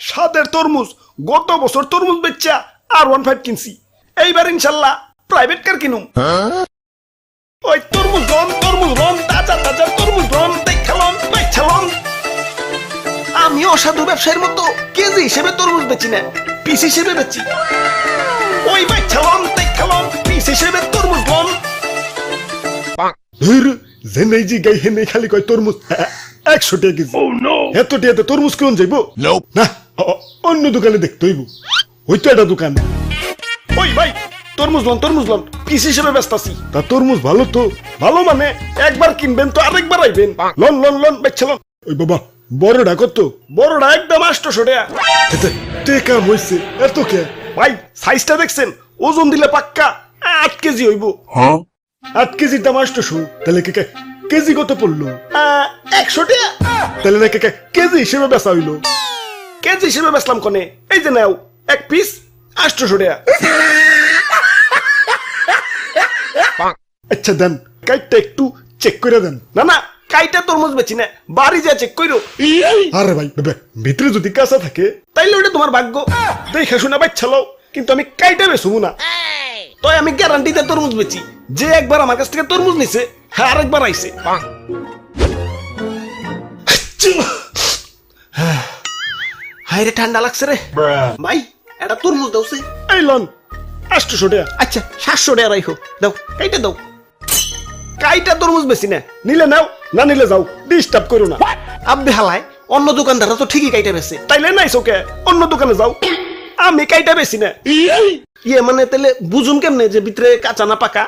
স্বাদের তরমুজ গত বছর তরমুজ বেচা আর ওয়ান ফাইভ কিনছি। এইবার ইনশাল্লাহ প্রাইভেট কার কিনুম। ওই তরমুজ রন তরমুজ রন তাজা তাজা তরমুজ রন দেখালন বেচালন আমি অসাধু ব্যবসায়ীর মতো কেজি হিসেবে তরমুজ বেচি না পিস হিসেবে বেচি। ওই বেচালন দেখালন পিস হিসেবে তরমুজ রন ধুর জেনেই জি গাই হেনে খালি কয় তরমুজ হ্যাঁ, একশো টাকা কেজি। এত টাকাতে তরমুজ কেমন যাইব? না। অন্য দোকানে দেখতে হইব। ওই তো একটা দোকান। ওই ভাই তরমুজ লন তরমুজ লন। পিস হিসেবে ব্যস্ত আছি। তা তরমুজ ভালো তো। ভালো মানে একবার কিনবেন তো আরেকবার আইবেন। লন লন লন বেচ্ছে লন। ওই বাবা বড়টা কত? বড়টা একদম আষ্টশো টাকা। এতে টেকা হইছে এত কে? ভাই সাইজটা দেখছেন? ওজন দিলে পাক্কা আট কেজি হইব। আট কেজির দাম আষ্টশো তাহলে কে কে- কেজি কত পড়ল? একশো টাকা। তাহলে কে কে- কেজি হিসেবে বেচা হইল। কেজি হিসেবে বেচলাম কনে? এই যে নাও এক পিস আষ্টশো টাকা। আচ্ছা দেন কাইটটা একটু চেক করে দেন। না না কাইটা তরমুজ বেচি না বাড়ি যা চেক কইরো। আরে ভাই ভিতরে যদি কাঁচা থাকে তাইলে ওটা তোমার ভাগ্য। দেখে শুনে বাচ্চা লও কিন্তু আমি কাইটা বেচবো না। তাই আমি গ্যারান্টিতে তরমুজ বেচি। যে একবার আমার কাছ থেকে তরমুজ নিছে হ্যাঁ আরেকবার আইছে। হাই রে ঠান্ডা লাগছে রে। ভাই এটা তরমুজ দাও সে এই লন আটশো টাকা। আচ্ছা সাতশো টাকা রাখো দাও কাইটা দাও। কাইটা তরমুজ বেশি না। নিলে নাও না নিলে যাও। ডিস্টার্ব করো না। আব্বে হালায় অন্য দোকানদাররা তো ঠিকই কাইটা বেছে। তাইলে নাই চোখে অন্য দোকানে যাও। আমি কাইটা বেশি না। ইয়ে মানে তাহলে বুঝুম কেমনে যে ভিতরে কাঁচা না পাকা?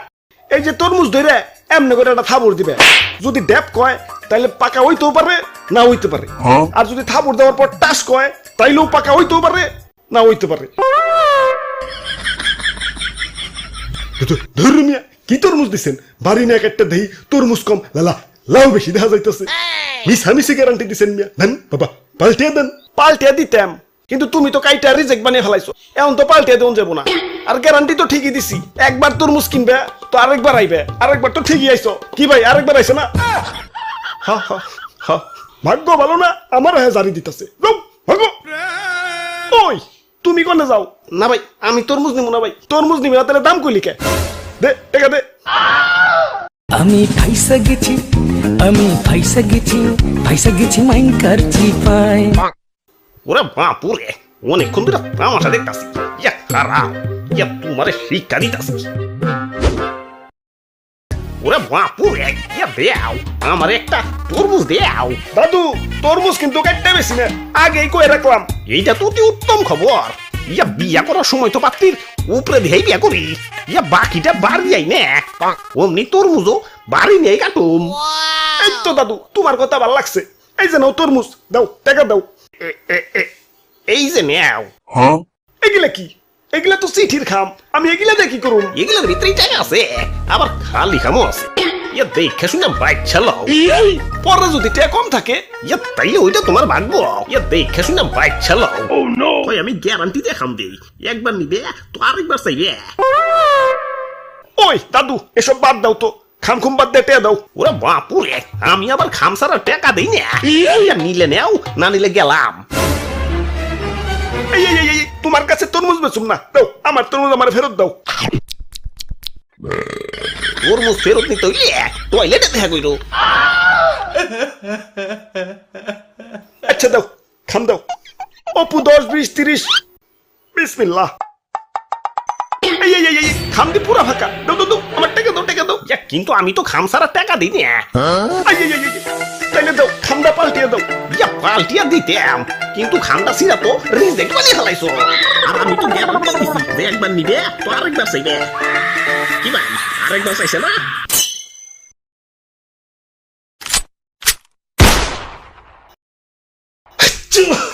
এই যে তরমুজ ধরে এমনি করে একটা থাবর দিবে। যদি ড্যাপ কয় তাইলে পাকা হইতেও পারে না হইতে পারে। আর যদি থাবর দেওয়ার পর টাস কয় তাইলেও পাকা হইতেও পারে না হইতে পারে। ধরু মিয়া কি তরমুজ দিছেন? বাড়ি না একটা দেহি তরমুজ কম লালা লাউ বেশি দেখা যাইতেছে। গ্যারান্টি দিছেন মিয়া। দেন বাবা পাল্টিয়ে দেন। পাল্টিয়ে দিতাম কিন্তু তুমি তো কাইটা রিজেক্ট বানিয়ে ফেলাইছো। এখন তো পাল্টিয়ে দেন যাব না। আর গ্যারান্টি তো ঠিকই দিছি। একবার তরমুজ কিনবে তো আরেকবার আইবে। আরেকবার তো ঠিকই আইছো। কি ভাই আরেকবার আইছে না? হা হা হা। ভাগ্য ভালো না আমার হ্যাঁ জারি দিতেছে। তুমি কোনে যাও? না ভাই আমি তরমুজ নিব না ভাই। তরমুজ নিবি না তাহলে দাম কইলি কে দে টাকা দে। আমি ফাইসা গেছি আমি ফাইসা গেছি ফাইসা গেছি মাইন কারচি পায় ওরে বাপুরে অনেকক্ষণ ধরে তামাশা দেখতাছি। ইয়া খারাপ ইয়া তোমারে শিক্ষা দিতাছি। ওরে বাপুরে ইয়া দেও আমার একটা তরমুজ দেও। দাদু তরমুজ কিন্তু কাটতে বেশি না আগেই কয়ে রাখলাম। এইটা তো অতি উত্তম খবর। ইয়া বিয়া করার সময় তো পাত্রীর উপরে বিয়া করি। ইয়া বাকিটা বাড়ি যাই না। অমনি তরমুজও বাড়ি নেই কাটুম। এই তো দাদু তোমার কথা ভালো লাগছে। এই যে নাও তরমুজ দাও টাকা দাও। এই যে নেও। এগুলা কি? এগুলা তো চিঠির খাম। আমি এগুলা দিয়ে কি করুম? এগুলোর ভিতরেই টাকা আছে আবার খালি খামো আছে। ইয়া দেখে শুনে বাইক চালাও পরে যদি টাকা কম থাকে ইয়া তাইলে ওইটা তোমার ভাগ্য ইয়া দেখে শুনে বাইক চালাও ওই আমি গ্যারান্টি দেখাম দেই। একবার নিবে তো আরেকবার চাইবে। ওই দাদু এসব বাদ দাও তো। খাম খুম বাদ টাকা দাও। ওরা বাপুরে আমি আবার খামসারা টাকা দেই না। ইয়া নিলে নেও না নিলে গেলাম। তোমার কাছে তরমুজ বেচুম না। দাও আমার তরমুজ আমার ফেরত দাও। তরমুজ ফেরত নিতে হইলে টয়লেটে দেখা কইরো। আচ্ছা দাও খাম দাও। অপু দশ বিশ তিরিশ। বিসমিল্লাহ। খাম দি পুরা ফাঁকা। দাও দাও আমার টাকা দাও টাকা দাও। কিন্তু আমি তো খামসারা টাকা দিই না। তাইলে দাও খামটা পাল্টিয়ে দাও। ইয়া পাল্টিয়া দিতাম। কিন্তু খামটা সিরা তো রিজেক্ট বানিয়ে ফেলাইছো। আর আমি তো একবার নিবে তো আরেকবার চাইবে। Gimana? Arang bang saya lah. Cuma.